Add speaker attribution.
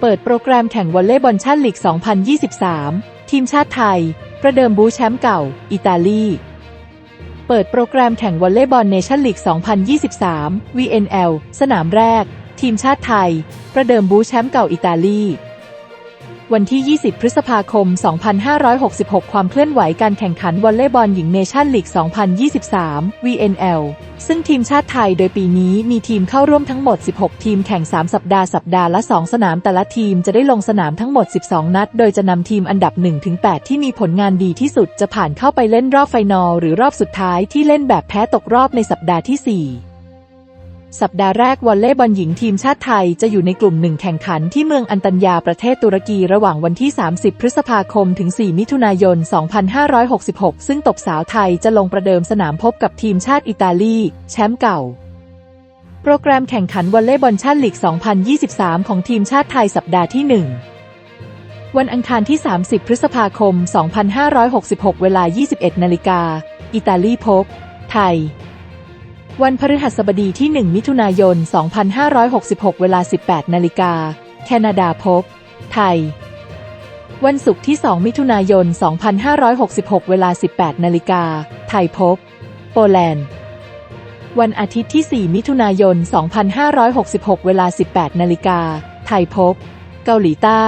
Speaker 1: เปิดโปรแกรมแข่งวอลเลย์บอลชาติลีก 2023 ทีมชาติไทย ประเดิมบูแชมป์เก่า อิตาลี เปิดโปรแกรมแข่งวอลเลย์บอลเนชั่นลีก 2023 VNL สนามแรก ทีมชาติไทย ประเดิมบูแชมป์เก่าอิตาลี วันที่ 20 พฤษภาคม 2566 ความเคลื่อนไหวการแข่งขันวอลเลย์บอลหญิงเนชั่นลีก 2023 VNL ซึ่งทีมชาติไทยโดยปีนี้มีทีมเข้าร่วมทั้งหมด 16 ทีมแข่ง 3 สัปดาห์สัปดาห์ละ 2 สนามแต่ละทีมจะได้ลงสนามทั้งหมด 12 นัด โดยจะนำทีมอันดับ 1-8 ที่มีผลงานดีที่สุดจะผ่านเข้าไปเล่นรอบไฟนอลหรือรอบสุดท้ายที่เล่นแบบแพ้ตกรอบในสัปดาห์ที่ 4 สัปดาห์แรกวอลเลย์บอลหญิงทีมชาติไทยจะอยู่ในกลุ่มหนึ่งแข่งขันที่เมืองอันตัญญาประเทศตุรกีระหว่างวันที่ 30 พฤษภาคมถึง 4 มิถุนายน 2566 ซึ่งตบสาวไทยจะลงประเดิมสนามพบกับทีมชาติอิตาลีแชมป์เก่า โปรแกรมแข่งขันวอลเลย์บอลชาติลีก 2023 ของทีมชาติไทยสัปดาห์ที่ 1วันอังคารที่ 30 พฤษภาคม 2566 เวลา 21 นาฬิกา อิตาลีพบ ไทย วันพฤหัสบดีที่ 1 มิถุนายน 2566 เวลา 18 นาฬิกา แคนาดาพบ ไทย วันศุกร์ที่ 2 มิถุนายน 2566 เวลา 18 นาฬิกา ไทยพบ โปแลนด์ วันอาทิตย์ที่ 4 มิถุนายน 2566 เวลา 18 นาฬิกา ไทยพบ เกาหลีใต้